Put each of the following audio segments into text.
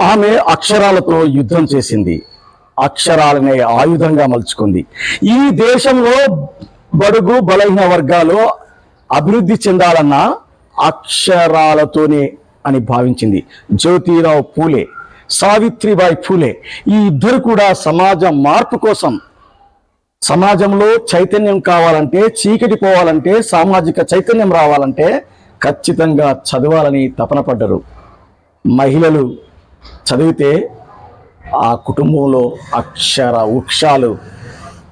ఆమె అక్షరాలతో యుద్ధం చేసింది. అక్షరాలనే ఆయుధంగా మలుచుకుంది. ఈ దేశంలో బడుగు బలహీన వర్గాలు అభివృద్ధి చెందాలన్నా అక్షరాలతోనే అని భావించింది. జ్యోతిరావు పూలే సావిత్రిబాయి పూలే ఈ ఇద్దరు కూడా సమాజ మార్పు కోసం సమాజంలో చైతన్యం కావాలంటే చీకటి పోవాలంటే సామాజిక చైతన్యం రావాలంటే ఖచ్చితంగా చదవాలని తపన పడ్డరు. మహిళలు చదివితే ఆ కుటుంబంలో అక్షర వృక్షాలు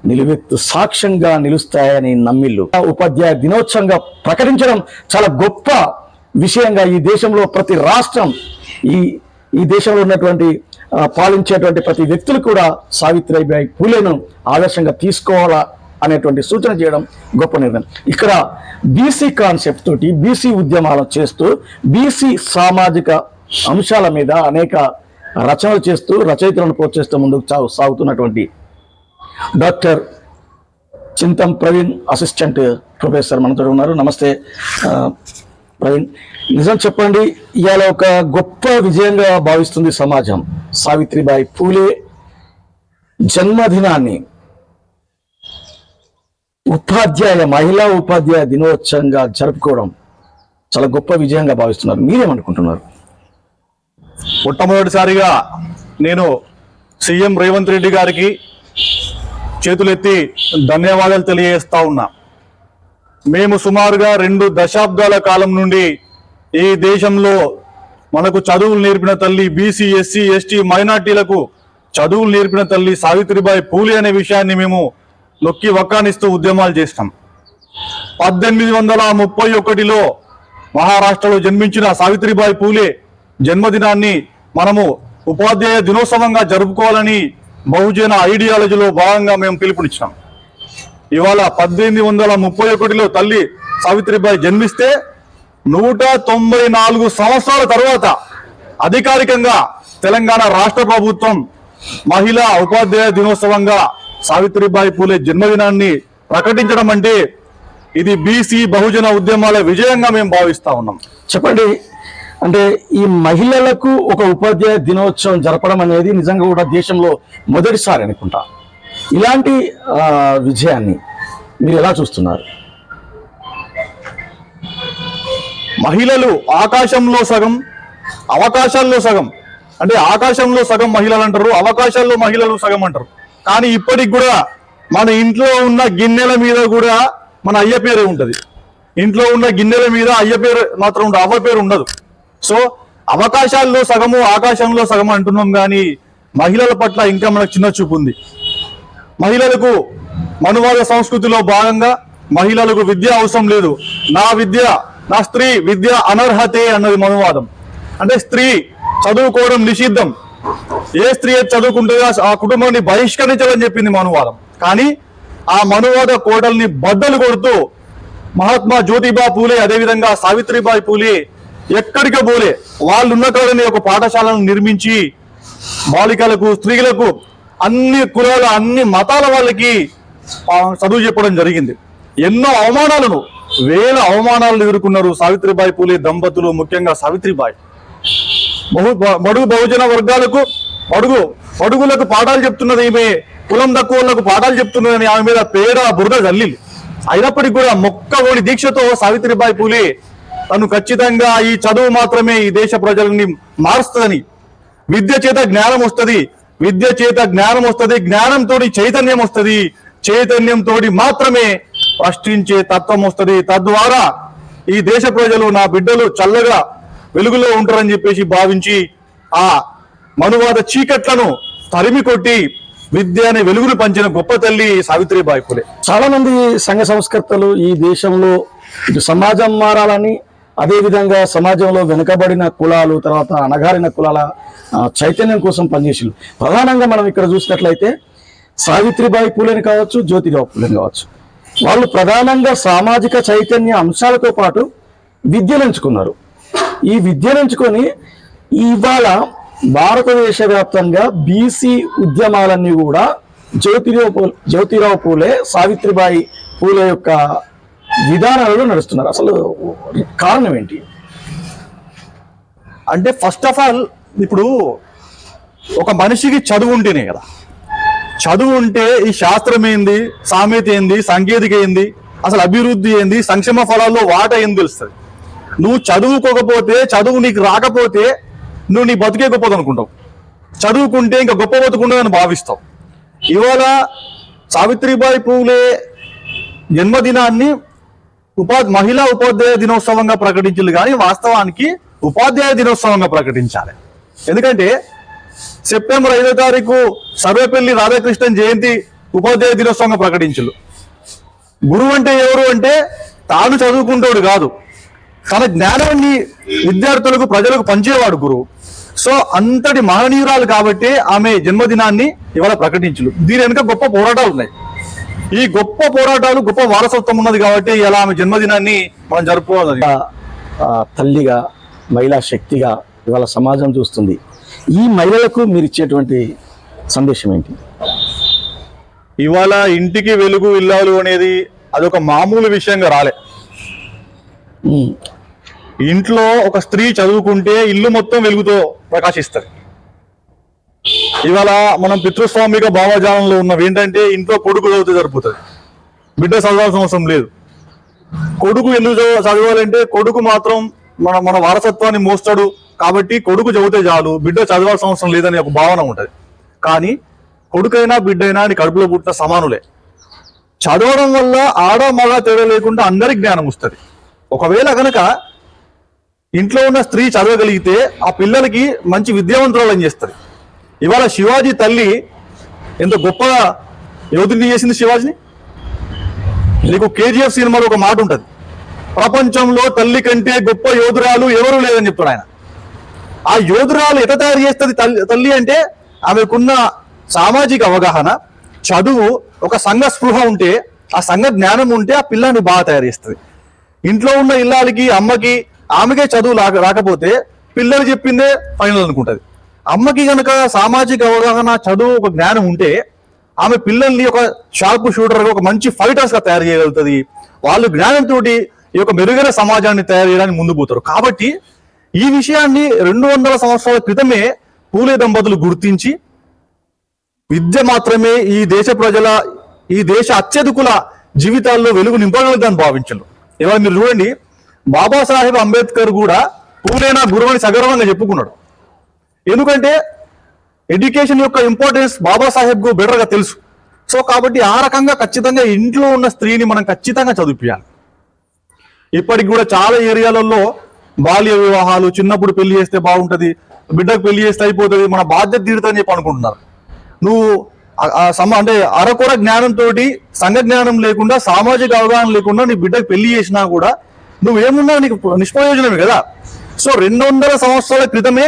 నిలువెత్తు సాక్ష్యంగా నిలుస్తాయని నమ్మిల్లు ఉపాధ్యాయ దినోత్సవంగా ప్రకటించడం చాలా గొప్ప విషయంగా ఈ దేశంలో ప్రతి రాష్ట్రం ఈ ఈ దేశంలో ఉన్నటువంటి పాలించేటువంటి ప్రతి వ్యక్తులు కూడా సావిత్రిబాయి పూలేను ఆదర్శంగా తీసుకోవాలా అనేటువంటి సూచన చేయడం గొప్ప నిర్ణయం. ఇక్కడ బీసీ కాన్సెప్ట్ తోటి బీసీ ఉద్యమాలను చేస్తూ బీసీ సామాజిక అంశాల మీద అనేక రచనలు చేస్తూ రచయితలను ప్రోత్సహిస్తూ ముందుకు సాగు- సాగుతున్నటువంటి doctor Chintam Praveen assistant professor మనతో ఉన్నారు. నమస్తే ప్రవీణ్. నిజం చెప్పండి ఇవాళ ఒక గొప్ప విజయంగా భావిస్తుంది సమాజం. సావిత్రిబాయి పూలే జన్మదినాన్ని ఉపాధ్యాయ మహిళా ఉపాధ్యాయ దినోత్సవంగా జరుపుకోవడం చాలా గొప్ప విజయంగా భావిస్తున్నారు. మీరేమనుకుంటున్నారు? మొట్టమొదటిసారిగా నేను సీఎం రేవంత్ రెడ్డి గారికి చేతులెత్తి ధన్యవాదాలు తెలియజేస్తా ఉన్నా. మేము సుమారుగా రెండు దశాబ్దాల కాలం నుండి ఈ దేశంలో మనకు చదువులు నేర్పిన తల్లి బీసీ ఎస్సీ ఎస్టీ మైనార్టీలకు చదువులు నేర్పిన తల్లి సావిత్రిబాయి పూలే అనే విషయాన్ని మేము నొక్కి వక్కానిస్తూ ఉద్యమాలు చేస్తాం పద్దెనిమిది వందల ముప్పై ఒకటిలో మహారాష్ట్రలో జన్మించిన సావిత్రిబాయి పూలే జన్మదినాన్ని మనము ఉపాధ్యాయ దినోత్సవంగా జరుపుకోవాలని బహుజన ఐడియాలజీలో భాగంగా మేము పిలుపునిచ్చాం. ఇవాళ పద్దెనిమిది వందల ముప్పై ఒకటిలో తల్లి సావిత్రిబాయి జన్మిస్తే నూట తొంభై నాలుగు సంవత్సరాల తర్వాత అధికారికంగా తెలంగాణ రాష్ట్ర ప్రభుత్వం మహిళా ఉపాధ్యాయ దినోత్సవంగా సావిత్రిబాయి పూలే జన్మదినాన్ని ప్రకటించడం అంటే ఇది బీసీ బహుజన ఉద్యమాల విజయంగా మేము భావిస్తా ఉన్నాం. చెప్పండి అంటే ఈ మహిళలకు ఒక ఉపాధ్యాయ దినోత్సవం జరపడం అనేది నిజంగా కూడా దేశంలో మొదటిసారి అనుకుంటా. ఇలాంటి విజయాన్ని మీరు ఎలా చూస్తున్నారు? మహిళలు ఆకాశంలో సగం అవకాశాల్లో సగం. అంటే ఆకాశంలో సగం మహిళలు అంటారు అవకాశాల్లో మహిళలు సగం అంటారు. కానీ ఇప్పటికి కూడా మన ఇంట్లో ఉన్న గిన్నెల మీద కూడా మన అయ్య పేరే ఉంటుంది. ఇంట్లో ఉన్న గిన్నెల మీద అయ్య పేరు మాత్రం ఉండదు అవ్వ పేరు ఉండదు. సో అవకాశాల్లో సగము ఆకాశంలో సగం అంటున్నాం కానీ మహిళల పట్ల ఇంకా మనకు చిన్న చూపు ఉంది. మహిళలకు మనువాద సంస్కృతిలో భాగంగా మహిళలకు విద్య అవసరం లేదు. నా విద్య నా స్త్రీ విద్య అనర్హతే అన్నది మనువాదం. అంటే స్త్రీ చదువుకోవడం నిషిద్ధం. ఏ స్త్రీ చదువుకుంటుందో? ఆ కుటుంబాన్ని బహిష్కరించాలని చెప్పింది మనువాదం. కానీ ఆ మనువాద కోటల్ని బద్దలు కొడుతూ మహాత్మా జ్యోతిబా పూలే అదేవిధంగా సావిత్రిబాయి పూలే ఎక్కడికి పోలే. వాళ్ళు ఉన్న కాడని ఒక పాఠశాలను నిర్మించి బాలికలకు స్త్రీలకు అన్ని కులాల అన్ని మతాల వాళ్ళకి చదువు చెప్పడం జరిగింది. ఎన్నో అవమానాలను వేల అవమానాలను ఎదుర్కొన్నారు సావిత్రిబాయి పూలే దంపతులు ముఖ్యంగా సావిత్రిబాయి. బహు బడుగు బహుజన వర్గాలకు బడుగు బడుగులకు పాఠాలు చెప్తున్నది ఈమె కులం తక్కువలకు పాఠాలు చెప్తున్నదని ఆమె మీద పేడ బురద జల్లి అయినప్పటికీ కూడా ఓడి దీక్షతో సావిత్రిబాయి పూలే తను ఖచ్చితంగా ఈ చదువు మాత్రమే ఈ దేశ ప్రజలని మారుస్తుందని. విద్య చేత జ్ఞానం వస్తుంది. విద్య చేత జ్ఞానం వస్తుంది. జ్ఞానంతో చైతన్యం వస్తుంది. చైతన్యంతో మాత్రమే ప్రశ్నించే తత్వం వస్తుంది. తద్వారా ఈ దేశ ప్రజలు నా బిడ్డలు చల్లగా వెలుగులో ఉంటారని చెప్పేసి భావించి ఆ మనువాద చీకట్లను తరిమి కొట్టి విద్య అనే వెలుగును పంచిన గొప్ప తల్లి సావిత్రిబాయి పూలే చాలా మంది సంఘ సంస్కర్తలు ఈ దేశంలో సమాజం మారాలని అదేవిధంగా సమాజంలో వెనుకబడిన కులాలు తర్వాత అణగారిన కులాల చైతన్యం కోసం పనిచేసి ప్రధానంగా మనం ఇక్కడ చూసినట్లయితే సావిత్రిబాయి పూలేని కావచ్చు జ్యోతిరావు పూలేని కావచ్చు. వాళ్ళు ప్రధానంగా సామాజిక చైతన్య అంశాలతో పాటు విద్యను ఎంచుకున్నారు. ఈ విద్యను ఎంచుకొని ఇవాళ భారతదేశ వ్యాప్తంగా బీసీ ఉద్యమాలన్నీ కూడా జ్యోతిరావు పూలే జ్యోతిరావు పూలే సావిత్రిబాయి పూలే యొక్క విధానాలలో నడుస్తున్నారు. అసలు కారణం ఏంటి? అంటే ఫస్ట్ ఆఫ్ ఆల్ ఇప్పుడు ఒక మనిషికి చదువు ఉంటేనే కదా. చదువు ఉంటే ఈ శాస్త్రం ఏంది సామెత ఏంది సాంకేతిక ఏంది అసలు అభివృద్ధి ఏంది సంక్షేమ ఫలాల్లో వాట ఏంది తెలుస్తుంది. నువ్వు చదువుకోకపోతే చదువు నీకు రాకపోతే నువ్వు నీ బతికే గొప్పది అనుకుంటావు. చదువుకుంటే ఇంకా గొప్ప బతుకుండదని భావిస్తావు. ఇవాళ సావిత్రిబాయి పూలే జన్మదినాన్ని ఉపాధి మహిళా ఉపాధ్యాయ దినోత్సవంగా ప్రకటించారు కానీ వాస్తవానికి ఉపాధ్యాయ దినోత్సవంగా ప్రకటించాలి. ఎందుకంటే సెప్టెంబర్ ఐదో తారీఖు సర్వేపల్లి రాధాకృష్ణన్ జయంతి ఉపాధ్యాయ దినోత్సవంగా ప్రకటించు గురువు అంటే ఎవరు అంటే తాను చదువుకుంటాడు కాదు. తన జ్ఞానాన్ని విద్యార్థులకు ప్రజలకు పంచేవాడు గురువు. సో అంతటి మహనీయురాలు కాబట్టి ఆమె జన్మదినాన్ని ఇవాళ ప్రకటించు దీని వెనుక గొప్ప పోరాటాలు ఉన్నాయి. ఈ గొప్ప పోరాటాలు గొప్ప వారసత్వం ఉన్నది కాబట్టి ఇలా ఆమె జన్మదినాన్ని మనం జరుపుకోవాలి. తల్లిగా మహిళా శక్తిగా ఇవాళ సమాజం చూస్తుంది. ఈ మహిళలకు మీరు ఇచ్చేటువంటి సందేశం ఏంటి? ఇవాళ ఇంటికి వెలుగు ఇల్లాలు అనేది అదొక మామూలు విషయంగా రాలే. ఇంట్లో ఒక స్త్రీ చదువుకుంటే ఇల్లు మొత్తం వెలుగుతో ప్రకాశిస్తుంది. ఇవాళ మనం పితృస్వామిక భావజాలంలో ఉన్నవి ఏంటంటే ఇంట్లో కొడుకు చదివితే సరిపోతుంది. బిడ్డ చదవాల్సిన అవసరం లేదు. కొడుకు ఎందుకు చదవ- చదవాలంటే కొడుకు మాత్రం మన మన వారసత్వాన్ని మోస్తాడు. కాబట్టి కొడుకు చదివితే చాలు బిడ్డ చదవాల్సిన అవసరం లేదని ఒక భావన ఉంటుంది. కానీ కొడుకైనా బిడ్డైనా అని కడుపులో పుట్టిన సమానులే. చదవడం వల్ల ఆడ మగ తేడా లేకుండా అందరికి జ్ఞానం వస్తుంది. ఒకవేళ కనుక ఇంట్లో ఉన్న స్త్రీ చదవగలిగితే ఆ పిల్లలకి మంచి విద్యావంతురాలని చేస్తుంది. ఇవాళ శివాజీ తల్లి ఎంత గొప్పగా యువతిని చేసింది శివాజీని? నీకు కేజీఎఫ్ సినిమాలో ఒక మాట ఉంటుంది. ప్రపంచంలో తల్లి కంటే గొప్ప యోధురాలు ఎవరు లేదని చెప్తాడు ఆయన. ఆ యోధురాలు ఎట తయారు చేస్తుంది తల్లి తల్లి అంటే ఆమెకున్న సామాజిక అవగాహన చదువు ఒక సంఘ స్పృహ ఉంటే ఆ సంఘ జ్ఞానం ఉంటే ఆ పిల్లాన్ని బాగా తయారు చేస్తుంది. ఇంట్లో ఉన్న ఇల్లాలకి అమ్మకి ఆమెకే చదువు రాకపోతే పిల్లలు చెప్పిందే ఫైనల్ అనుకుంటుంది. అమ్మకి గనక సామాజిక అవగాహన చదువు ఒక జ్ఞానం ఉంటే ఆమె పిల్లల్ని ఒక షార్ప్ షూటర్ ఒక మంచి ఫైటర్స్గా తయారు చేయగలుగుతుంది. వాళ్ళు జ్ఞానంతో ఈ యొక్క మెరుగైన సమాజాన్ని తయారు చేయడానికి ముందు పోతారు. కాబట్టి ఈ విషయాన్ని రెండు వందల సంవత్సరాల క్రితమే పూలే దంపతులు గుర్తించి విద్య మాత్రమే ఈ దేశ ప్రజల ఈ దేశ అత్యధికుల జీవితాల్లో వెలుగు నింపగలదని భావించరు ఇవాళ మీరు చూడండి బాబాసాహెబ్ అంబేద్కర్ కూడా పూలేనా గురువు అని సగర్వంగా చెప్పుకున్నాడు. ఎందుకంటే ఎడ్యుకేషన్ యొక్క ఇంపార్టెన్స్ బాబాసాహెబ్కు బెటర్ తెలుసు. సో కాబట్టి ఆ రకంగా ఖచ్చితంగా ఇంట్లో ఉన్న స్త్రీని మనం ఖచ్చితంగా చదివించాలి ఇప్పటికి కూడా చాలా ఏరియాలలో బాల్య వివాహాలు చిన్నప్పుడు పెళ్ళి చేస్తే బాగుంటుంది బిడ్డకు పెళ్ళి చేస్తే అయిపోతుంది మన బాధ్యత తీరుతుందని చెప్పి అనుకుంటున్నారు. నువ్వు సమ అంటే అరకొర జ్ఞానంతో సంఘ జ్ఞానం లేకుండా సామాజిక అవగాహన లేకుండా నీ బిడ్డకు పెళ్ళి చేసినా కూడా నువ్వేమున్నా నీకు నిష్ప్రయోజనమే కదా. సో రెండు వందల సంవత్సరాల క్రితమే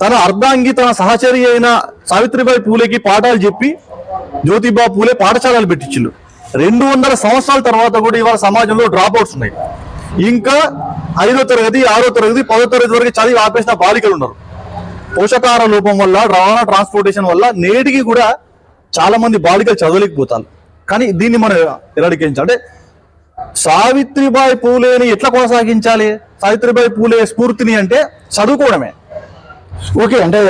తన అర్ధాంగి తన సహచరి అయిన సావిత్రిబాయి పూలేకి పాఠాలు చెప్పి జ్యోతిబా పూలే పాఠశాలలు పెట్టించిండు. రెండు వందల సంవత్సరాల తర్వాత కూడా ఇవాళ సమాజంలో డ్రాప్ అవుట్స్ ఉన్నాయి. ఇంకా ఐదో తరగతి ఆరో తరగతి పదో తరగతి వరకు చదివి ఆపేసిన బాలికలు ఉన్నారు. పోషకాహార లోపం వల్ల రవాణా ట్రాన్స్పోర్టేషన్ వల్ల నేటికి కూడా చాలా మంది బాలికలు చదవలేకపోతారు. కానీ దీన్ని మనం ఎరడికించాలి అంటే సావిత్రిబాయి పూలేని ఎట్లా కొనసాగించాలి? సావిత్రిబాయి పూలే స్ఫూర్తిని అంటే చదువుకోవడమే. ఓకే అంటే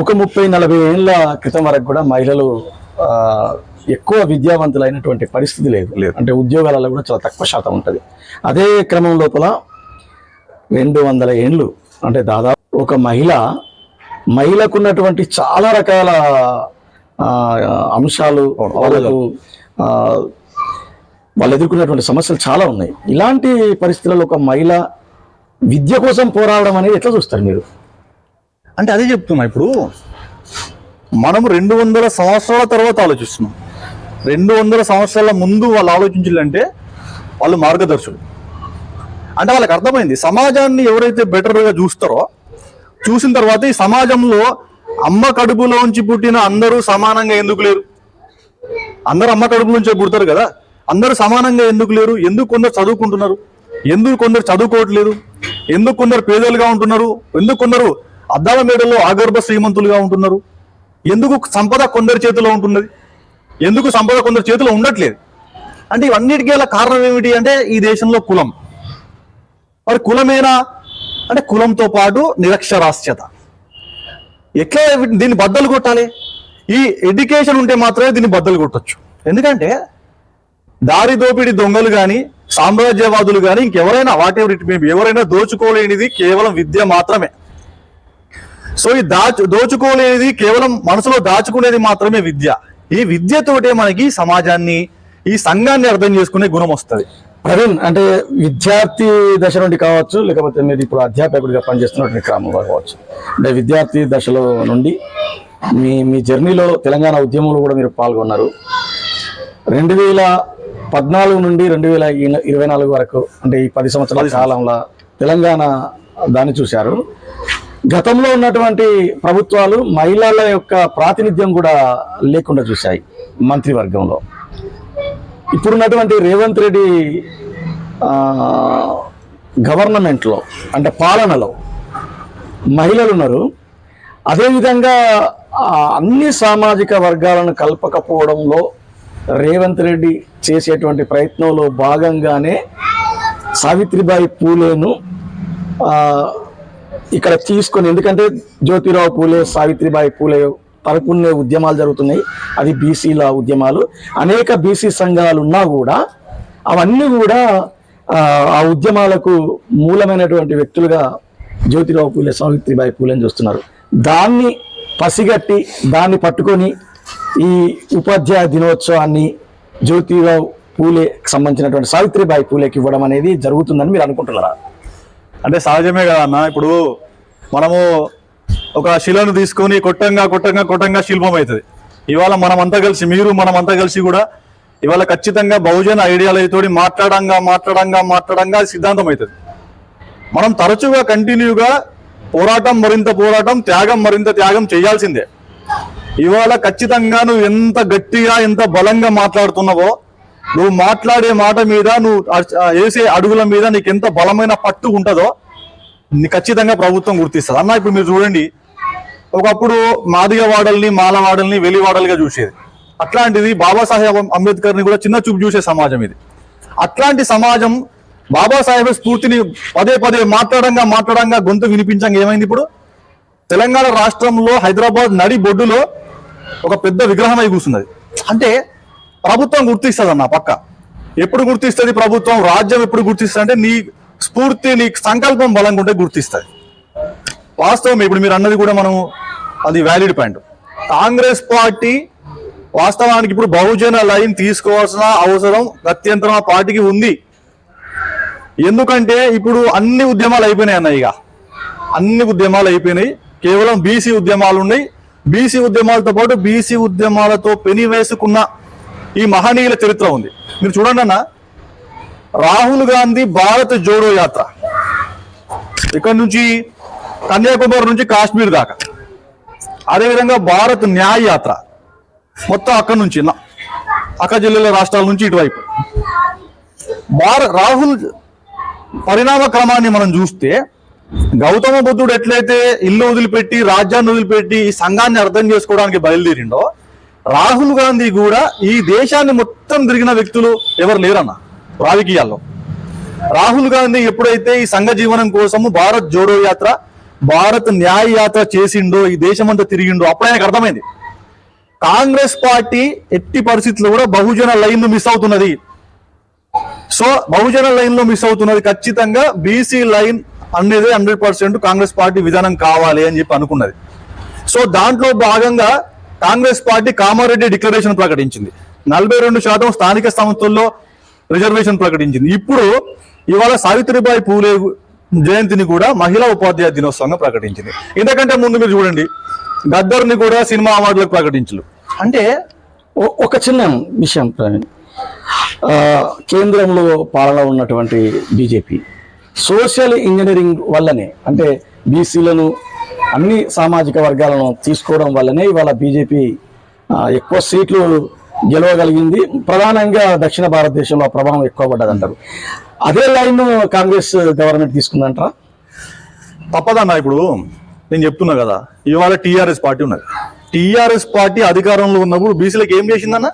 ఒక ముప్పై నలభై ఏళ్ళ క్రితం వరకు కూడా మహిళలు ఎక్కువ విద్యావంతులైనటువంటి పరిస్థితి లేదు. లేదు. అంటే ఉద్యోగాలలో కూడా చాలా తక్కువ శాతం ఉంటుంది. అదే క్రమం లోపల రెండు వందల ఏండ్లు అంటే దాదాపు ఒక మహిళ మహిళకు ఉన్నటువంటి చాలా రకాల అంశాలు వాళ్ళకు వాళ్ళు ఎదుర్కొన్నటువంటి సమస్యలు చాలా ఉన్నాయి. ఇలాంటి పరిస్థితులలో ఒక మహిళ విద్య కోసం పోరాడడం అనేది ఎట్లా చూస్తారు మీరు? అంటే అదే చెప్తున్నా ఇప్పుడు మనం రెండు వందల సంవత్సరాల తర్వాత ఆలోచిస్తున్నాం. రెండు వందల సంవత్సరాల ముందు వాళ్ళు ఆలోచించాలంటే వాళ్ళు మార్గదర్శులు. అంటే వాళ్ళకి అర్థమైంది సమాజాన్ని ఎవరైతే బెటర్గా చూస్తారో చూసిన తర్వాత ఈ సమాజంలో అమ్మ కడుపులోంచి పుట్టిన అందరూ సమానంగా ఎందుకు లేరు? అందరూ అమ్మ కడుపు నుంచే పుడతారు కదా. అందరూ సమానంగా ఎందుకు లేరు? ఎందుకు కొందరు చదువుకుంటున్నారు? ఎందుకు కొందరు చదువుకోవట్లేదు? ఎందుకు కొందరు పేదలుగా ఉంటున్నారు? ఎందుకు కొందరు అద్దాల మేడల్లో ఆగర్భ శ్రీమంతులుగా ఉంటున్నారు. ఎందుకు సంపద కొందరి చేతిలో ఉంటున్నది? ఎందుకు సంపద కొందరి చేతిలో ఉండట్లేదు? అంటే ఇవన్నిటికీ గల కారణం ఏమిటి అంటే ఈ దేశంలో కులం. మరి కులమేనా? అంటే కులంతో పాటు నిరక్షరాస్యత. ఎట్లా దీన్ని బద్దలు కొట్టాలి? ఈ ఎడ్యుకేషన్ ఉంటే మాత్రమే దీన్ని బద్దలు కొట్టచ్చు. ఎందుకంటే దారి దోపిడి దొంగలు కానీ సామ్రాజ్యవాదులు కానీ ఇంకెవరైనా వాట్ ఎవర్ ఇట్ మేబీ ఎవరైనా దోచుకోలేనిది కేవలం విద్య మాత్రమే. సో ఈ దాచు దోచుకోలేనిది కేవలం మనసులో దాచుకునేది మాత్రమే విద్య. ఈ విద్యతోటే మనకి సమాజాన్ని ఈ సంఘాన్ని అర్థం చేసుకునే గుణం వస్తుంది. ప్రవీణ్ అంటే విద్యార్థి దశ నుండి కావచ్చు లేకపోతే మీరు ఇప్పుడు అధ్యాపకుడిగా పనిచేస్తున్నటువంటి క్రమంలో కావచ్చు. అంటే విద్యార్థి దశలో నుండి మీ మీ జర్నీలో తెలంగాణ ఉద్యమంలో కూడా మీరు పాల్గొన్నారు. రెండు వేల పద్నాలుగు నుండి రెండు వేల ఇరవై నాలుగు వరకు అంటే ఈ పది సంవత్సరాల. కాలంలో తెలంగాణ దాన్ని చూశారు. గతంలో ఉన్నటువంటి ప్రభుత్వాలు మహిళల యొక్క ప్రాతినిధ్యం కూడా లేకుండా చూశాయి మంత్రివర్గంలో. ఇప్పుడున్నటువంటి రేవంత్ రెడ్డి గవర్నమెంట్లో అంటే పాలనలో మహిళలు ఉన్నారు. అదేవిధంగా అన్ని సామాజిక వర్గాలను కలపకపోవడంలో రేవంత్ రెడ్డి చేసేటువంటి ప్రయత్నంలో భాగంగానే సావిత్రిబాయి పూలేను ఇక్కడ తీసుకొని ఎందుకంటే జ్యోతిరావు పూలే సావిత్రిబాయి పూలే తరపునే ఉద్యమాలు జరుగుతున్నాయి. అది బీసీల ఉద్యమాలు. అనేక బీసీ సంఘాలు ఉన్నా కూడా అవన్నీ కూడా ఆ, ఉద్యమాలకు మూలమైనటువంటి వ్యక్తులుగా జ్యోతిరావు పూలే సావిత్రిబాయి పూలేని చూస్తున్నారు. దాన్ని పసిగట్టి దాన్ని పట్టుకొని ఈ ఉపాధ్యాయ దినోత్సవాన్ని జ్యోతిరావు పూలేకి సంబంధించినటువంటి సావిత్రిబాయి పూలేకి ఇవ్వడం అనేది జరుగుతుందని మీరు అనుకుంటున్నారా? అంటే సహజమే కదా అన్న. ఇప్పుడు మనము ఒక శిలను తీసుకొని కొట్టంగా కొట్టంగా కొట్టంగా శిల్పం అవుతుంది. ఇవాళ మనమంతా కలిసి మీరు మనమంతా కలిసి కూడా ఇవాళ ఖచ్చితంగా బహుజన ఐడియాలజీతోటి మాట్లాడంగా మాట్లాడంగా మాట్లాడంగా సిద్ధాంతం అవుతుంది. మనం తరచుగా కంటిన్యూగా పోరాటం మరింత పోరాటం త్యాగం మరింత త్యాగం చేయాల్సిందే. ఇవాళ ఖచ్చితంగా నువ్వు ఎంత గట్టిగా ఎంత బలంగా మాట్లాడుతున్నావో నువ్వు మాట్లాడే మాట మీద నువ్వు వేసే అడుగుల మీద నీకు ఎంత బలమైన పట్టు ఉంటుందో నీ ఖచ్చితంగా ప్రభుత్వం గుర్తిస్తుంది. అన్న ఇప్పుడు మీరు చూడండి. ఒకప్పుడు మాదిగ వాడల్ని మాలవాడల్ని వెలివాడలుగా చూసేది. అట్లాంటిది బాబాసాహెబ్ అంబేద్కర్ని కూడా చిన్న చూపు చూసే సమాజం ఇది. అట్లాంటి సమాజం బాబాసాహెబ్ స్ఫూర్తిని పదే పదే మాట్లాడంగా మాట్లాడంగా గొంతు వినిపించంగా ఏమైంది ఇప్పుడు? తెలంగాణ రాష్ట్రంలో హైదరాబాద్ నడి బొడ్డులో ఒక పెద్ద విగ్రహం అయి కూర్చున్నది. అంటే ప్రభుత్వం గుర్తిస్తుంది అన్న పక్క. ఎప్పుడు గుర్తిస్తుంది ప్రభుత్వం? రాజ్యం ఎప్పుడు గుర్తిస్తుంది అంటే నీ స్ఫూర్తి నీ సంకల్పం బలంగా ఉంటే గుర్తిస్తుంది. వాస్తవం ఇప్పుడు మీరు అన్నది కూడా మనం అది వ్యాలిడ్ పాయింట్ కాంగ్రెస్ పార్టీ వాస్తవానికి ఇప్పుడు బహుజన లైన్ తీసుకోవాల్సిన అవసరం గత్యంతరం ఆ పార్టీకి ఉంది. ఎందుకంటే ఇప్పుడు అన్ని ఉద్యమాలు అయిపోయినాయి అన్న ఇక. అన్ని ఉద్యమాలు అయిపోయినాయి. కేవలం బీసీ ఉద్యమాలు ఉన్నాయి. బీసీ ఉద్యమాలతో పాటు బీసీ ఉద్యమాలతో పెని వేసుకున్న ఈ మహనీయుల చరిత్ర ఉంది. మీరు చూడండి అన్న రాహుల్ గాంధీ భారత్ జోడో యాత్ర. ఇక్కడ నుంచి కన్యాకుమారి నుంచి కాశ్మీర్ దాకా. అదేవిధంగా భారత్ న్యాయ యాత్ర. మొత్తం అక్కడి నుంచి అక్క జిల్లాల రాష్ట్రాల నుంచి ఇటువైపు. భార రాహుల్ పరిణామ క్రమాన్ని మనం చూస్తే గౌతమ బుద్ధుడు ఎట్లయితే ఇల్లు వదిలిపెట్టి రాజ్యాన్ని వదిలిపెట్టి ఈ సంఘాన్ని అర్థం చేసుకోవడానికి బయలుదేరిండో రాహుల్ గాంధీ కూడా ఈ దేశాన్ని మొత్తం తిరిగిన వ్యక్తులు ఎవరు లేరన్న రాజకీయాల్లో. రాహుల్ గాంధీ ఎప్పుడైతే ఈ సంఘ జీవనం కోసము భారత్ జోడో యాత్ర భారత్ న్యాయ యాత్ర చేసిండో ఈ దేశం అంతా తిరిగిండో అప్పుడు ఆయనకు అర్థమైంది. కాంగ్రెస్ పార్టీ ఎట్టి పరిస్థితుల్లో కూడా బహుజన లైన్ మిస్ అవుతున్నది. సో బహుజన లైన్లో మిస్ అవుతున్నది ఖచ్చితంగా బీసీ లైన్ అనేది హండ్రెడ్ పర్సెంట్ కాంగ్రెస్ పార్టీ విధానం కావాలి అని చెప్పి అనుకున్నది. సో దాంట్లో భాగంగా కాంగ్రెస్ పార్టీ కామారెడ్డి డిక్లరేషన్ ప్రకటించింది. నలభై రెండు శాతం స్థానిక సంస్థల్లో రిజర్వేషన్ ప్రకటించింది. ఇప్పుడు ఇవాళ సావిత్రిబాయి పూలే జయంతిని కూడా మహిళా ఉపాధ్యాయ దినోత్సవంగా ప్రకటించింది. ఇంతకంటే ముందు మీరు చూడండి గద్దర్ని కూడా సినిమా అవార్డులకు ప్రకటించు. అంటే ఒ- ఒక చిన్న విషయం ప్రవీణ్. కేంద్రంలో పాలన ఉన్నటువంటి బీజేపీ సోషల్ ఇంజనీరింగ్ వల్లనే అంటే బీసీలను అన్ని సామాజిక వర్గాలను తీసుకోవడం వల్లనే ఇవాళ బీజేపీ ఎక్కువ సీట్లు గెలవగలిగింది. ప్రధానంగా దక్షిణ భారతదేశంలో ప్రభావం ఎక్కువ పడ్డదంటారు. అదే లైన్ కాంగ్రెస్ గవర్నమెంట్ తీసుకుందంటారా? తప్పదన్నా ఇప్పుడు. నేను చెప్తున్నా కదా ఇవాళ టీఆర్ఎస్ పార్టీ ఉన్నది. టీఆర్ఎస్ పార్టీ అధికారంలో ఉన్నప్పుడు బీసీలకు ఏం చేసిందన్న?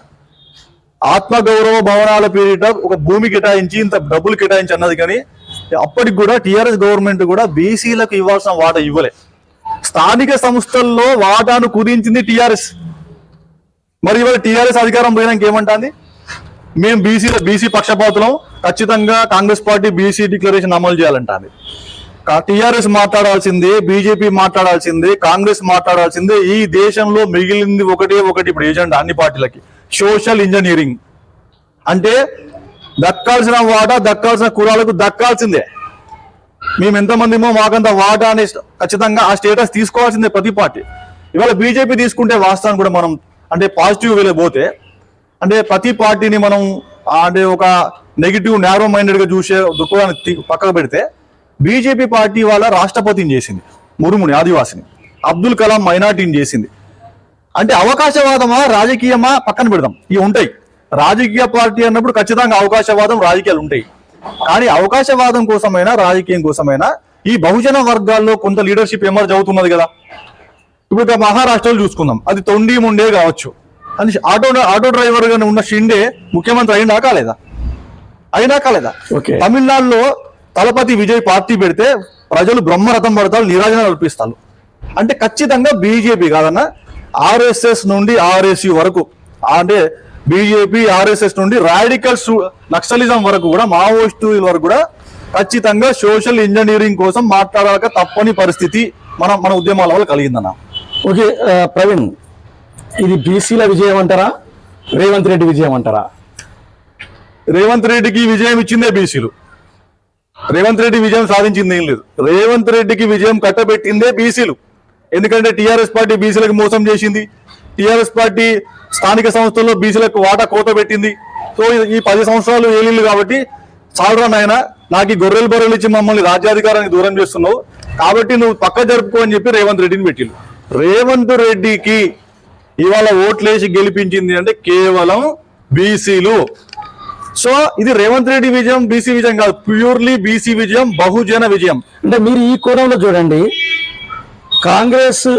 ఆత్మగౌరవ భవనాల పేరిట ఒక భూమి కేటాయించి ఇంత డబ్బులు కేటాయించి అన్నది కానీ అప్పటికి కూడా టీఆర్ఎస్ గవర్నమెంట్ కూడా బీసీలకు ఇవ్వాల్సిన వాట ఇవ్వలే. స్థానిక సంస్థల్లో వాటాను కుదించింది టిఆర్ఎస్. మరి ఇవాళ టిఆర్ఎస్ అధికారం పోయినాక ఏమంటుంది? మేము బీసీ బీసీ పక్షపాతులం ఖచ్చితంగా కాంగ్రెస్ పార్టీ బీసీ డిక్లరేషన్ అమలు చేయాలంటుంది. టిఆర్ఎస్ మాట్లాడాల్సిందే బీజేపీ మాట్లాడాల్సిందే కాంగ్రెస్ మాట్లాడాల్సిందే ఈ దేశంలో మిగిలింది ఒకటే ఒకటి ఇప్పుడు ఏజెండా అన్ని పార్టీలకి. Social engineering. అంటే దక్కాల్సిన వాటా దక్కాల్సిన కులాలకు దక్కాల్సిందే. మేము ఎంతమందిమో మాకంత వాటా అనే ఖచ్చితంగా ఆ స్టేటస్ తీసుకోవాల్సిందే ప్రతి పార్టీ. ఇవాళ బీజేపీ తీసుకుంటే వాస్తవాన్ని కూడా మనం అంటే పాజిటివ్ వేలే పోతే అంటే ప్రతి పార్టీని మనం అంటే ఒక నెగిటివ్ నేరో మైండెడ్గా చూసే దృక్పథాన్ని పక్కకు పెడితే బీజేపీ పార్టీ వాళ్ళ రాష్ట్రపతిని చేసింది మురుముని ఆదివాసిని అబ్దుల్ కలాం మైనార్టీని చేసింది. అంటే అవకాశవాదమా రాజకీయమా పక్కన పెడదాం ఇవి ఉంటాయి. రాజకీయ పార్టీ అన్నప్పుడు ఖచ్చితంగా అవకాశవాదం రాజకీయాలు ఉంటాయి. కానీ అవకాశవాదం కోసమైనా రాజకీయం కోసమైనా ఈ బహుజన వర్గాల్లో కొంత లీడర్షిప్ ఎమర్జ్ అవుతున్నది కదా. ఇప్పుడు మహారాష్ట్రలో చూసుకుందాం. అది తొండి ముండే కావచ్చు. అని ఆటో ఆటో డ్రైవర్గా ఉన్న షిండే ముఖ్యమంత్రి అయినా కాలేదా? అయినా కాలేదా? ఓకే. తమిళనాడులో తలపతి విజయ్ పార్టీ పెడితే ప్రజలు బ్రహ్మరథం పడతారు నిరాజన కల్పిస్తారు అంటే ఖచ్చితంగా బీజేపీ కాదన్న ఆర్ఎస్ఎస్ నుండి ఆర్ఎస్యు వరకు అంటే బీజేపీ ఆర్ఎస్ఎస్ నుండి రాడికల్ నక్సలిజం వరకు కూడా మావోయిస్టు వరకు కూడా ఖచ్చితంగా సోషల్ ఇంజనీరింగ్ కోసం మాట్లాడాక తప్పని పరిస్థితి మన మన ఉద్యమాల వల్ల కలిగిందన్న. ఓకే ప్రవీణ్ ఇది బీసీల విజయం అంటారా? రేవంత్ రెడ్డి విజయం అంటారా? రేవంత్ రెడ్డికి విజయం ఇచ్చిందే బీసీలు. రేవంత్ రెడ్డి విజయం సాధించింది ఏం లేదు. రేవంత్ రెడ్డికి విజయం కట్టబెట్టిందే బీసీలు. ఎందుకంటే టీఆర్ఎస్ పార్టీ బీసీలకు మోసం చేసింది. టీఆర్ఎస్ పార్టీ స్థానిక సంస్థల్లో బీసీలకు వాటా కోత పెట్టింది. సో ఈ- ఈ పది సంవత్సరాలు ఏలిళ్ళు కాబట్టి చాలరా నాయన నాకు ఈ గొర్రెలు బొర్రెలు ఇచ్చి మమ్మల్ని రాజ్యాధికారానికి దూరం చేస్తున్నావు. కాబట్టి నువ్వు పక్క జరుపుకో అని చెప్పి రేవంత్ రెడ్డిని పెట్టిండు. రేవంత్ రెడ్డికి ఇవాళ ఓట్లేసి గెలిపించింది అంటే కేవలం బీసీలు. సో ఇది రేవంత్ రెడ్డి విజయం బీసీ విజయం కాదు ప్యూర్లీ బీసీ విజయం బహుజన విజయం. అంటే మీరు ఈ కోణంలో చూడండి కాంగ్రెస్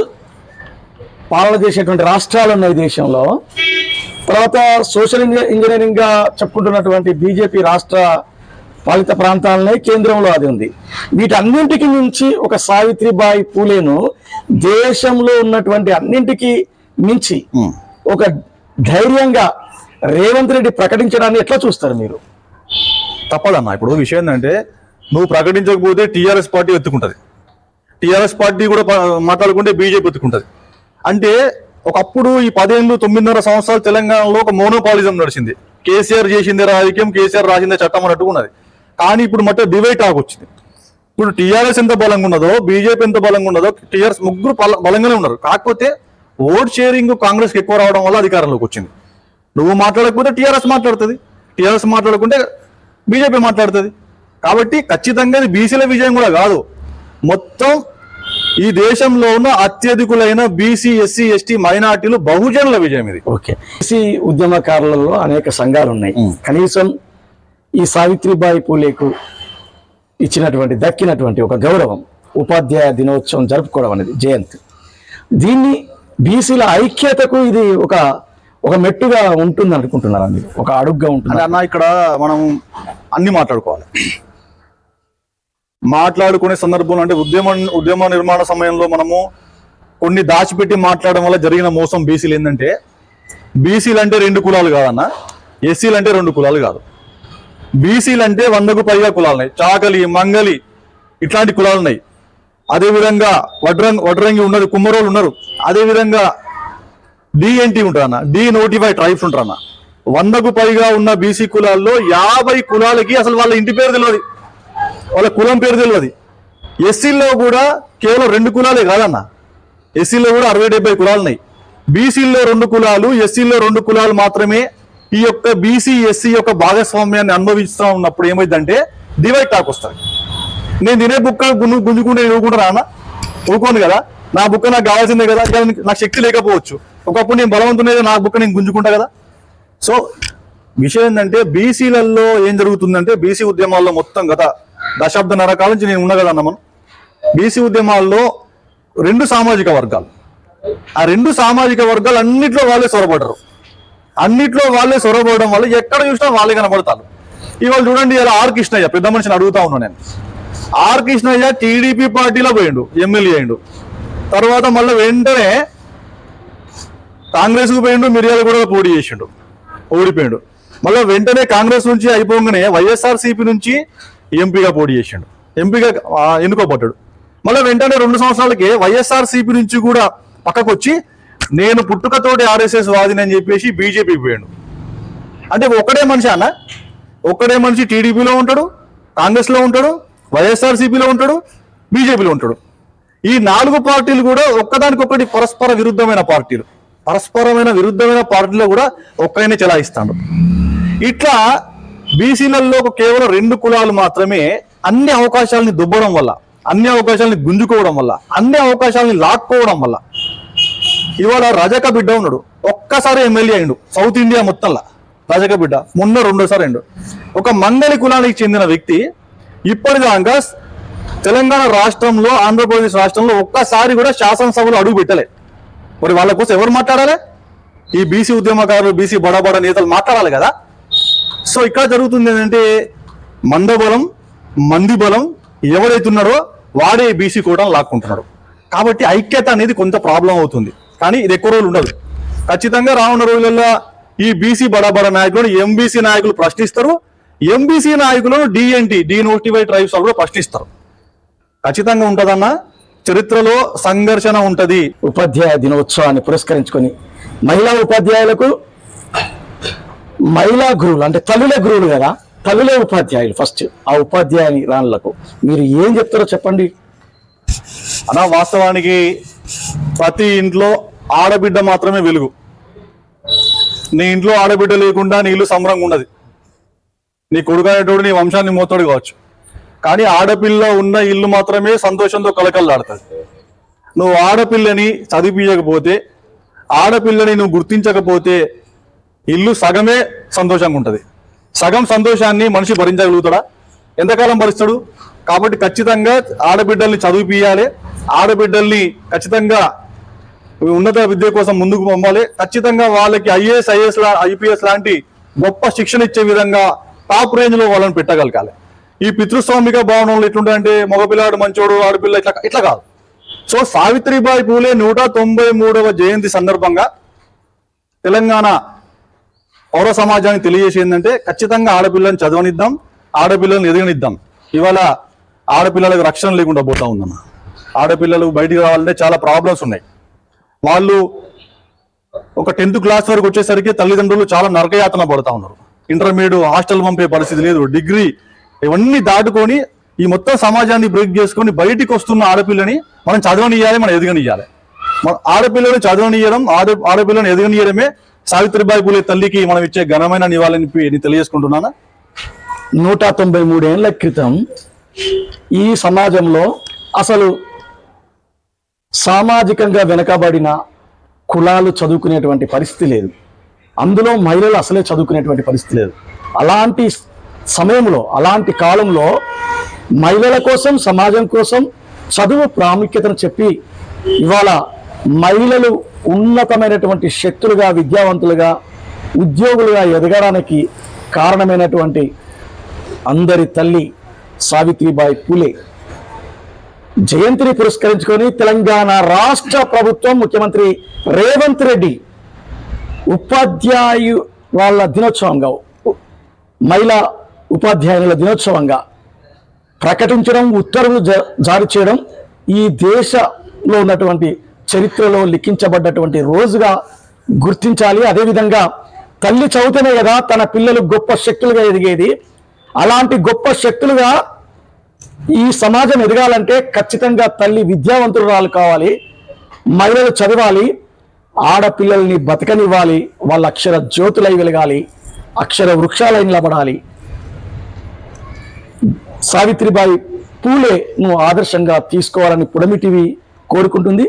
పాలన చేసేటువంటి రాష్ట్రాలు ఉన్నాయి దేశంలో. తర్వాత సోషల్ ఇంజ- ఇంజనీరింగ్గా చెప్పుకుంటున్నటువంటి బీజేపీ రాష్ట్ర పాలిత ప్రాంతాలనే కేంద్రంలో అది ఉంది. వీటన్నింటికి మించి ఒక సావిత్రిబాయి పూలేను దేశంలో ఉన్నటువంటి అన్నింటికి మించి ఒక ధైర్యంగా రేవంత్ రెడ్డి ప్రకటించడాన్ని ఎట్లా చూస్తారు మీరు? తప్పదన్న. ఇప్పుడు విషయం ఏంటంటే నువ్వు ప్రకటించకపోతే టీఆర్ఎస్ పార్టీ ఎత్తుకుంటది. టీఆర్ఎస్ పార్టీ కూడా మాట్లాడుకుంటే బీజేపీ ఎత్తుకుంటది. అంటే ఒకప్పుడు ఈ పదేళ్ళు తొమ్మిదిన్నర సంవత్సరాలు తెలంగాణలో ఒక మోనోపాలిజం నడిచింది. కేసీఆర్ చేసిందే రాజకీయం కేసీఆర్ రాసిందే చట్టం అన్నట్టు ఉన్నది. కానీ ఇప్పుడు మట్టే డివైడ్ ఆగొచ్చింది. ఇప్పుడు టీఆర్ఎస్ ఎంత బలంగా ఉన్నదో బీజేపీ ఎంత బలంగా ఉన్నదో టీఆర్ఎస్ ముగ్గురు బలంగానే ఉన్నారు. కాకపోతే ఓట్ షేరింగ్ కాంగ్రెస్ ఎక్కువ రావడం వల్ల అధికారంలోకి వచ్చింది. నువ్వు మాట్లాడకపోతే టీఆర్ఎస్ మాట్లాడుతుంది. టీఆర్ఎస్ మాట్లాడకుంటే బీజేపీ మాట్లాడుతుంది. కాబట్టి ఖచ్చితంగా ఇది బీసీల విజయం కూడా కాదు. మొత్తం ఈ దేశంలో ఉన్న అత్యధికులైన బీసీ ఎస్సీ ఎస్టీ మైనార్టీలు బహుజనుల విజయం ఇది. ఓకే. బీసీ ఉద్యమకారులలో అనేక సంఘాలు ఉన్నాయి. కనీసం ఈ సావిత్రిబాయి పూలేకు ఇచ్చినటువంటి దక్కినటువంటి ఒక గౌరవం ఉపాధ్యాయ దినోత్సవం జరుపుకోవడం అనేది జయంతి. దీన్ని బీసీల ఐక్యతకు ఇది ఒక ఒక మెట్టుగా ఉంటుంది అనుకుంటున్నారా ఒక అడుగ్గా ఉంటుంది? అన్న ఇక్కడ మనం అన్ని మాట్లాడుకోవాలి. మాట్లాడుకునే సందర్భంలో అంటే ఉద్యమ ఉద్యమ నిర్మాణ సమయంలో మనము కొన్ని దాచిపెట్టి మాట్లాడడం వల్ల జరిగిన మోసం బీసీలు ఏంటంటే బీసీలు అంటే రెండు కులాలు కాదన్న ఎస్సీలు అంటే రెండు కులాలు కాదు. బీసీలు అంటే వందకు పైగా కులాలు ఉన్నాయి చాకలి మంగలి ఇట్లాంటి కులాలు ఉన్నాయి అదే విధంగా వడ్రంగి వడ్రంగి ఉన్నారు కుమ్మరోలు ఉన్నారు. అదే విధంగా డిఎన్టీ ఉంటారన్న డి నోటిఫై ట్రైబ్స్ ఉంటారన్న. వందకు పైగా ఉన్న బీసీ కులాల్లో యాభై కులాలకి అసలు వాళ్ళ ఇంటి పేరు తెలియదు వాళ్ళ కులం పేరు తెలియదు ఎస్సీల్లో కూడా కేవలం రెండు కులాలే కాదన్న. ఎస్సీలో కూడా అరవై డెబ్బై కులాలు ఉన్నాయి. బీసీల్లో రెండు కులాలు ఎస్సీల్లో రెండు కులాలు మాత్రమే ఈ యొక్క బీసీ ఎస్సీ యొక్క భాగస్వామ్యాన్ని అనుభవిస్తూ ఉన్నప్పుడు ఏమైందంటే డివైడ్ టాక్ వస్తుంది. నేను తినే బుక్క గుంజు గుంజుకుంటే నేను అన్న? ఊరుకోను కదా. నా బుక్క నాకు కావాల్సిందే కదా. నాకు శక్తి లేకపోవచ్చు. ఒకప్పుడు నేను బలవంతున్నది నా బుక్క నేను గుంజుకుంటా కదా. సో విషయం ఏంటంటే బీసీలలో ఏం జరుగుతుందంటే బీసీ ఉద్యమాల్లో మొత్తం గత దశాబ్ద నరకాల నుంచి నేను ఉండగలను మనం బీసీ ఉద్యమాల్లో రెండు సామాజిక వర్గాలు. ఆ రెండు సామాజిక వర్గాలు అన్నిట్లో వాళ్ళే సొరబడరు. అన్నిట్లో వాళ్ళే సొరబడడం వల్ల ఎక్కడ చూసినా వాళ్ళే కనబడతారు. ఇవాళ చూడండి ఇలా ఆర్ కృష్ణయ్య పెద్ద మనిషిని అడుగుతా ఉన్నా నేను. ఆర్ కృష్ణయ్య టీడీపీ పార్టీలో పోయిండు ఎమ్మెల్యే అయిండు తర్వాత మళ్ళీ వెంటనే కాంగ్రెస్కు పోయిండు మిర్యాల కూడా పోటీ చేసిండు ఓడిపోయిండు. మళ్ళీ వెంటనే కాంగ్రెస్ నుంచి అయిపోగానే వైఎస్ఆర్సీపీ నుంచి ఎంపీగా పోటీ చేసిండు. ఎంపీగా ఎన్నుకోబడ్డాడు. మళ్ళీ వెంటనే రెండు సంవత్సరాలకి వైఎస్ఆర్ సిపి నుంచి కూడా పక్కకు వచ్చి నేను పుట్టుకతోటి ఆర్ఎస్ఎస్ వాదిని అని చెప్పేసి బీజేపీకి పోయాడు. అంటే ఒకడే మనిషి అన్న? ఒక్కడే మనిషి టీడీపీలో ఉంటాడు కాంగ్రెస్లో ఉంటాడు వైఎస్ఆర్ సిపిలో ఉంటాడు బీజేపీలో ఉంటాడు. ఈ నాలుగు పార్టీలు కూడా ఒక్కదానికొక్కటి పరస్పర విరుద్ధమైన పార్టీలు. పరస్పరమైన విరుద్ధమైన పార్టీలో కూడా ఒక్కడనే చెలాయిస్తాడు ఇట్లా బీసీలలో కేవలం రెండు కులాలు మాత్రమే అన్ని అవకాశాలని దుబ్బడం వల్ల అన్ని అవకాశాలని గుంజుకోవడం వల్ల అన్ని అవకాశాలని లాక్కోవడం వల్ల. ఇవాళ రజక బిడ్డ ఉన్నాడు. ఒక్కసారి ఎమ్మెల్యే అయిండు. సౌత్ ఇండియా మొత్తంలో. రజక బిడ్డ. మొన్న రెండోసారి అయిండు. ఒక మంగళి కులానికి చెందిన వ్యక్తి ఇప్పటిదాకా తెలంగాణ రాష్ట్రంలో ఆంధ్రప్రదేశ్ రాష్ట్రంలో ఒక్కసారి కూడా శాసనసభలో అడుగు పెట్టలే. మరి వాళ్ళ కోసం ఎవరు మాట్లాడాలి? ఈ బీసీ ఉద్యమకారులు బీసీ బడబడ నేతలు మాట్లాడాలి కదా? సో ఇక్కడ జరుగుతుంది ఏంటంటే మందబలం మంది బలం ఎవరైతే ఉన్నారో వాడే బీసీ కూడా లాక్కుంటున్నాడు కాబట్టి ఐక్యత అనేది కొంత ప్రాబ్లం అవుతుంది. కానీ ఇది ఎక్కువ రోజులు ఉండదు. ఖచ్చితంగా రానున్న రోజులలో ఈ బీసీ బడాబడ నాయకులను ఎంబీసీ నాయకులు ప్రశ్నిస్తారు. ఎంబీసీ నాయకులను డిఎన్టీ డినోటిఫై ట్రైబ్స్ వాళ్ళు కూడా ప్రశ్నిస్తారు. ఖచ్చితంగా ఉంటుందన్న చరిత్రలో సంఘర్షణ ఉంటది. ఉపాధ్యాయ దినోత్సవాన్ని పురస్కరించుకొని మహిళా ఉపాధ్యాయులకు మహిళా గురువులు అంటే తల్లుల గురువులు కదా? తల్లులే ఉపాధ్యాయులు ఫస్ట్ ఆ ఉపాధ్యాయుని రానులకు మీరు ఏం చెప్తారో చెప్పండి. అనా వాస్తవానికి ప్రతి ఇంట్లో ఆడబిడ్డ మాత్రమే వెలుగు. నీ ఇంట్లో ఆడబిడ్డ లేకుండా నీ ఇల్లు సంబరంగా ఉండదు. నీ కొడుకు అనేటోడు నీ వంశాన్ని మోతాడు కావచ్చు. కానీ ఆడపిల్ల ఉన్న ఇల్లు మాత్రమే సంతోషంతో కలకల్లాడుతుంది నువ్వు ఆడపిల్లని చదివించకపోతే ఆడపిల్లని నువ్వు గుర్తించకపోతే ఇల్లు సగమే సంతోషంగా ఉంటుంది. సగం సంతోషాన్ని మనిషి భరించగలుగుతాడా? ఎంతకాలం భరిస్తాడు? కాబట్టి ఖచ్చితంగా ఆడబిడ్డల్ని చదివిపియాలి ఆడబిడ్డల్ని ఖచ్చితంగా ఉన్నత విద్య కోసం ముందుకు పంపాలి. ఖచ్చితంగా వాళ్ళకి ఐఏఎస్ ఐఎస్ ఐపీఎస్ లాంటి గొప్ప శిక్షణ ఇచ్చే విధంగా టాప్ రేంజ్లో వాళ్ళని పెట్టగలగాలి. ఈ పితృస్వామిక భావనలు ఎట్లుంటాయంటే మగపిల్లాడు మంచోడు ఆడపిల్ల ఇట్లా ఇట్లా కాదు. సో సావిత్రిబాయి పూలే నూట తొంభై మూడవ జయంతి సందర్భంగా తెలంగాణ పౌర సమాజానికి తెలియజేసి ఏంటంటే ఖచ్చితంగా ఆడపిల్లని చదవనిద్దాం ఆడపిల్లల్ని ఎదగనిద్దాం. ఇవాళ ఆడపిల్లలకు రక్షణ లేకుండా పోతా ఉందన్న ఆడపిల్లలు బయటికి రావాలంటే చాలా ప్రాబ్లమ్స్ ఉన్నాయి. వాళ్ళు ఒక టెన్త్ క్లాస్ వరకు వచ్చేసరికి తల్లిదండ్రులు చాలా నరకయాతన పడతా ఉన్నారు. ఇంటర్మీడియట్ హాస్టల్ పంపే పరిస్థితి లేదు. డిగ్రీ ఇవన్నీ దాటుకొని ఈ మొత్తం సమాజాన్ని బ్రేక్ చేసుకొని బయటికి వస్తున్న ఆడపిల్లని మనం చదవనియాలి మనం ఎదగనియాలి మన ఆడపిల్లని చదవనియడం ఆడ ఆడపిల్లని ఎదగనియడమే సావిత్రిబాయి పూలే తల్లికి మనం ఇచ్చే ఘనమైన నివాళిని నేను తెలియజేసుకుంటున్నానా? నూట తొంభై మూడేళ్ళ క్రితం ఈ సమాజంలో అసలు సామాజికంగా వెనకబడిన కులాలు చదువుకునేటువంటి పరిస్థితి లేదు. అందులో మహిళలు అసలే చదువుకునేటువంటి పరిస్థితి లేదు. అలాంటి సమయంలో అలాంటి కాలంలో మహిళల కోసం సమాజం కోసం చదువు ప్రాముఖ్యతను చెప్పి ఇవాళ మహిళలు ఉన్నతమైనటువంటి శక్తులుగా విద్యావంతులుగా ఉద్యోగులుగా ఎదగడానికి కారణమైనటువంటి అందరి తల్లి సావిత్రిబాయి పూలే. జయంతిని పురస్కరించుకొని తెలంగాణ రాష్ట్ర ప్రభుత్వం ముఖ్యమంత్రి రేవంత్ రెడ్డి ఉపాధ్యాయు వాళ్ళ దినోత్సవంగా మహిళా ఉపాధ్యాయుల దినోత్సవంగా ప్రకటించడం ఉత్తర్వులు జా- జారీ చేయడం ఈ దేశంలో ఉన్నటువంటి చరిత్రలో లిఖించబడ్డటువంటి రోజుగా గుర్తించాలి. అదేవిధంగా తల్లి చదువుతూనే కదా తన పిల్లలు గొప్ప శక్తులుగా ఎదిగేది. అలాంటి గొప్ప శక్తులుగా ఈ సమాజం ఎదగాలంటే ఖచ్చితంగా తల్లి విద్యావంతురాలు కావాలి. మహిళలు చదవాలి. ఆడపిల్లల్ని బతకనివ్వాలి. వాళ్ళ అక్షర జ్యోతులై వెలగాలి. అక్షర వృక్షాలై నిలబడాలి. సావిత్రిబాయి పూలేను ఆదర్శంగా తీసుకోవాలని పుడమిటివి కోరుకుంటుంది.